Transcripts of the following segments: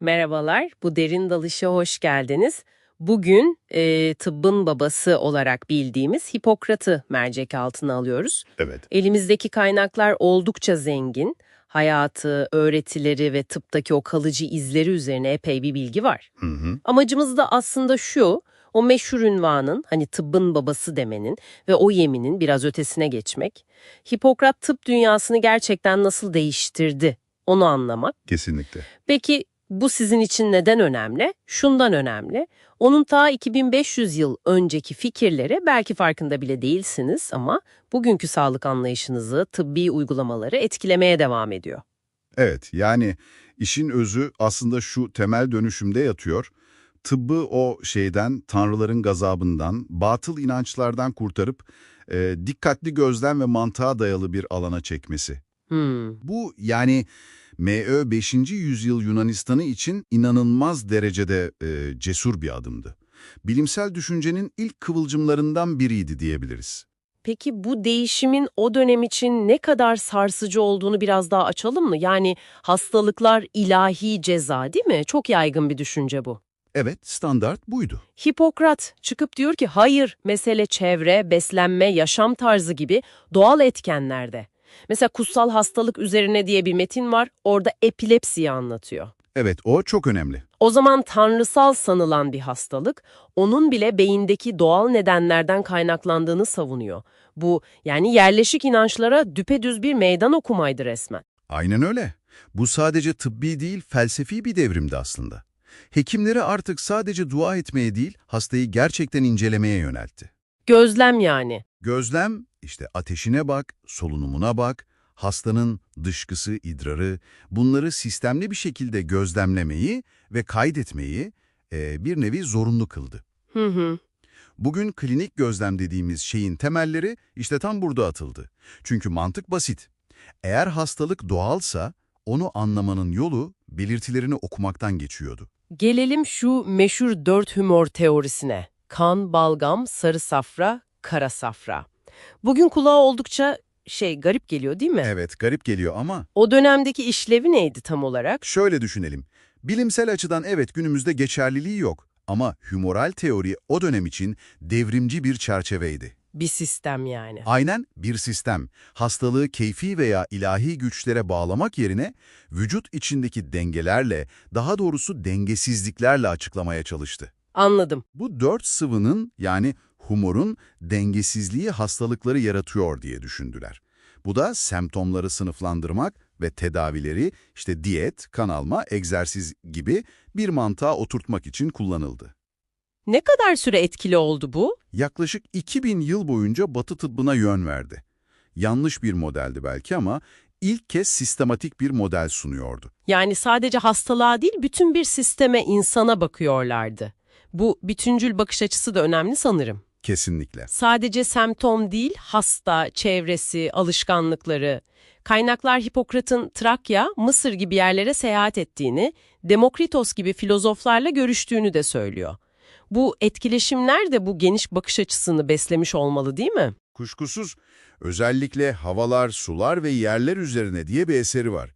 Merhabalar, bu derin dalışa hoş geldiniz. Bugün e, tıbbın babası olarak bildiğimiz Hipokrat'ı mercek altına alıyoruz. Evet. Elimizdeki kaynaklar oldukça zengin. Hayatı, öğretileri ve tıptaki o kalıcı izleri üzerine epey bir bilgi var. Hı hı. Amacımız da aslında şu, o meşhur ünvanın, hani tıbbın babası demenin ve o yeminin biraz ötesine geçmek. Hipokrat tıp dünyasını gerçekten nasıl değiştirdi, onu anlamak. Kesinlikle. Peki bu sizin için neden önemli? Şundan önemli. Onun ta 2500 yıl önceki fikirleri belki farkında bile değilsiniz ama bugünkü sağlık anlayışınızı, tıbbi uygulamaları etkilemeye devam ediyor. Evet, yani işin özü aslında şu temel dönüşümde yatıyor. Tıbbı o şeyden, tanrıların gazabından, batıl inançlardan kurtarıp e, dikkatli gözlem ve mantığa dayalı bir alana çekmesi. Hmm. Bu yani M.Ö. 5. yüzyıl Yunanistan'ı için inanılmaz derecede e, cesur bir adımdı. Bilimsel düşüncenin ilk kıvılcımlarından biriydi diyebiliriz. Peki bu değişimin o dönem için ne kadar sarsıcı olduğunu biraz daha açalım mı? Yani hastalıklar ilahi ceza değil mi? Çok yaygın bir düşünce bu. Evet, standart buydu. Hipokrat çıkıp diyor ki hayır mesele çevre, beslenme, yaşam tarzı gibi doğal etkenlerde. Mesela kutsal hastalık üzerine diye bir metin var orada epilepsiyi anlatıyor. Evet, o çok önemli. O zaman tanrısal sanılan bir hastalık onun bile beyindeki doğal nedenlerden kaynaklandığını savunuyor. Bu yani yerleşik inançlara düpedüz bir meydan okumaydı resmen. Aynen öyle. Bu sadece tıbbi değil, felsefi bir devrimdi aslında. Hekimleri artık sadece dua etmeye değil, hastayı gerçekten incelemeye yöneltti. Gözlem yani. Gözlem, işte ateşine bak, solunumuna bak, hastanın dışkısı, idrarı, bunları sistemli bir şekilde gözlemlemeyi ve kaydetmeyi e, bir nevi zorunlu kıldı. Hı hı. Bugün klinik gözlem dediğimiz şeyin temelleri işte tam burada atıldı. Çünkü mantık basit. Eğer hastalık doğalsa, onu anlamanın yolu belirtilerini okumaktan geçiyordu. Gelelim şu meşhur dört humor teorisine. Kan, balgam, sarı safra, kara safra. Bugün kulağa oldukça şey garip geliyor değil mi? Evet, garip geliyor ama O dönemdeki işlevi neydi tam olarak? şöyle düşünelim. Bilimsel açıdan evet günümüzde geçerliliği yok ama humoral teori o dönem için devrimci bir çerçeveydi. Bir sistem yani. Aynen bir sistem, hastalığı keyfi veya ilahi güçlere bağlamak yerine vücut içindeki dengelerle, daha doğrusu dengesizliklerle açıklamaya çalıştı. Anladım. Bu dört sıvının yani humorun dengesizliği hastalıkları yaratıyor diye düşündüler. Bu da semptomları sınıflandırmak ve tedavileri işte diyet, kan alma, egzersiz gibi bir mantığa oturtmak için kullanıldı. Ne kadar süre etkili oldu bu? Yaklaşık 2000 yıl boyunca Batı tıbbına yön verdi. Yanlış bir modeldi belki ama ilk kez sistematik bir model sunuyordu. Yani sadece hastalığa değil bütün bir sisteme, insana bakıyorlardı. Bu bütüncül bakış açısı da önemli sanırım. Kesinlikle. Sadece semptom değil, hasta, çevresi, alışkanlıkları. Kaynaklar Hipokrat'ın Trakya, Mısır gibi yerlere seyahat ettiğini, Demokritos gibi filozoflarla görüştüğünü de söylüyor. Bu etkileşimler de bu geniş bakış açısını beslemiş olmalı değil mi? Kuşkusuz özellikle havalar, sular ve yerler üzerine diye bir eseri var.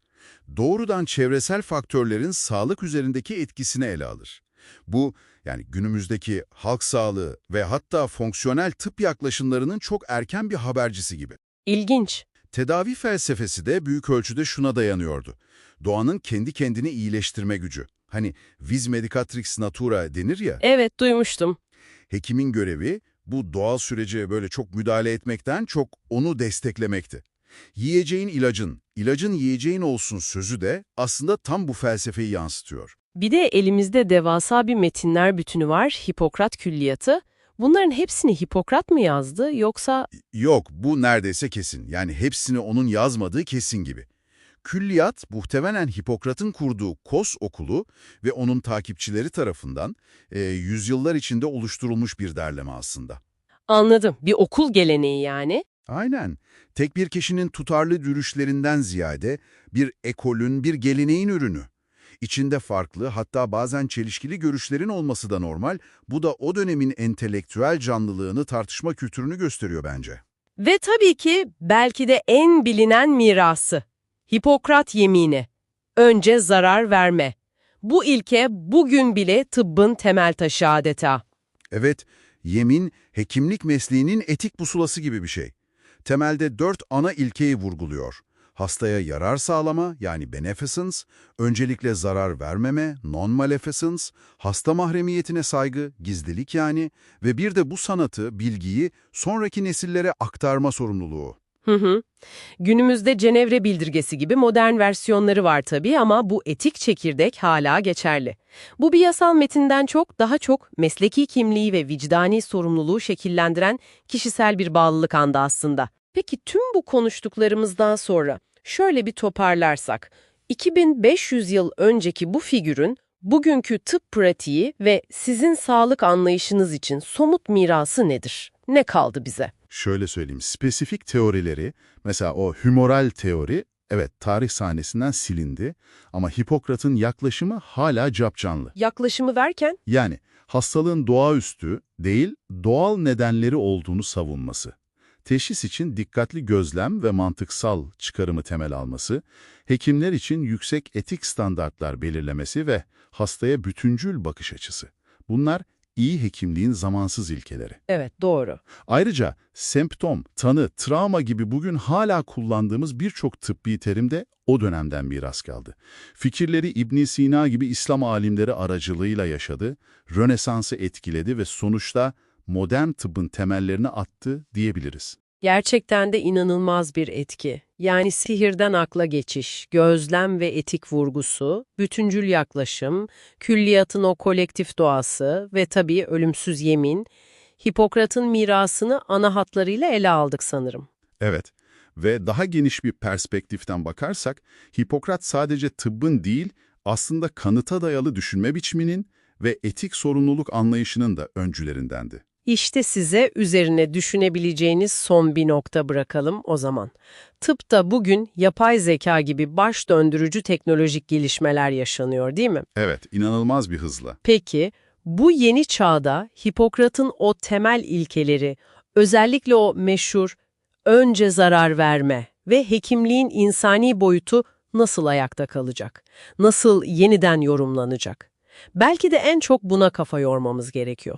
Doğrudan çevresel faktörlerin sağlık üzerindeki etkisini ele alır. Bu yani günümüzdeki halk sağlığı ve hatta fonksiyonel tıp yaklaşımlarının çok erken bir habercisi gibi. İlginç. Tedavi felsefesi de büyük ölçüde şuna dayanıyordu. Doğanın kendi kendini iyileştirme gücü. Hani vis medicatrix natura denir ya. Evet, duymuştum. Hekimin görevi bu doğal sürece böyle çok müdahale etmekten çok onu desteklemekti. Yiyeceğin ilacın, ilacın yiyeceğin olsun sözü de aslında tam bu felsefeyi yansıtıyor. Bir de elimizde devasa bir metinler bütünü var, Hipokrat Külliyatı. Bunların hepsini Hipokrat mı yazdı yoksa... Yok, bu neredeyse kesin. Yani hepsini onun yazmadığı kesin gibi. Külliyat, muhtemelen Hipokrat'ın kurduğu Kos okulu ve onun takipçileri tarafından e, yüzyıllar içinde oluşturulmuş bir derleme aslında. Anladım, bir okul geleneği yani. Aynen. Tek bir kişinin tutarlı duruşlarından ziyade bir ekolün, bir geleneğin ürünü. İçinde farklı hatta bazen çelişkili görüşlerin olması da normal. Bu da o dönemin entelektüel canlılığını tartışma kültürünü gösteriyor bence. Ve tabii ki belki de en bilinen mirası. Hipokrat yemini. Önce zarar verme. Bu ilke bugün bile tıbbın temel taşı adeta. Evet, yemin, hekimlik mesleğinin etik pusulası gibi bir şey. Temelde dört ana ilkeyi vurguluyor. Hastaya yarar sağlama yani beneficence, öncelikle zarar vermeme, non-maleficence, hasta mahremiyetine saygı, gizlilik yani ve bir de bu sanatı, bilgiyi sonraki nesillere aktarma sorumluluğu. Hı hı. Günümüzde Cenevre Bildirgesi gibi modern versiyonları var tabii ama bu etik çekirdek hala geçerli. Bu bir yasal metinden çok daha çok mesleki kimliği ve vicdani sorumluluğu şekillendiren kişisel bir bağlılık andı aslında. Peki tüm bu konuştuklarımızdan sonra şöyle bir toparlarsak, 2500 yıl önceki bu figürün bugünkü tıp pratiği ve sizin sağlık anlayışınız için somut mirası nedir? Ne kaldı bize? Şöyle söyleyeyim, spesifik teorileri, mesela o humoral teori, evet tarih sahnesinden silindi ama Hipokrat'ın yaklaşımı hala capcanlı. Yaklaşımı verken Yani hastalığın doğaüstü değil, doğal nedenleri olduğunu savunması. Teşhis için dikkatli gözlem ve mantıksal çıkarımı temel alması, hekimler için yüksek etik standartlar belirlemesi ve hastaya bütüncül bakış açısı. Bunlar iyi hekimliğin zamansız ilkeleri. Evet, doğru. Ayrıca semptom, tanı, travma gibi bugün hala kullandığımız birçok tıbbi terim de o dönemden miras kaldı. Fikirleri ibn Sina gibi İslam alimleri aracılığıyla yaşadı, Rönesans'ı etkiledi ve sonuçta modern tıbbın temellerini attı diyebiliriz. Gerçekten de inanılmaz bir etki. Yani sihirden akla geçiş, gözlem ve etik vurgusu, bütüncül yaklaşım, külliyatın o kolektif doğası ve tabii ölümsüz yemin, Hipokrat'ın mirasını ana hatlarıyla ele aldık sanırım. Evet ve daha geniş bir perspektiften bakarsak, Hipokrat sadece tıbbın değil, aslında kanıta dayalı düşünme biçiminin ve etik sorumluluk anlayışının da öncülerindendi. İşte size üzerine düşünebileceğiniz son bir nokta bırakalım o zaman. Tıpta bugün yapay zeka gibi baş döndürücü teknolojik gelişmeler yaşanıyor değil mi? Evet, inanılmaz bir hızla. Peki bu yeni çağda Hipokrat'ın o temel ilkeleri, özellikle o meşhur önce zarar verme ve hekimliğin insani boyutu nasıl ayakta kalacak? Nasıl yeniden yorumlanacak? Belki de en çok buna kafa yormamız gerekiyor.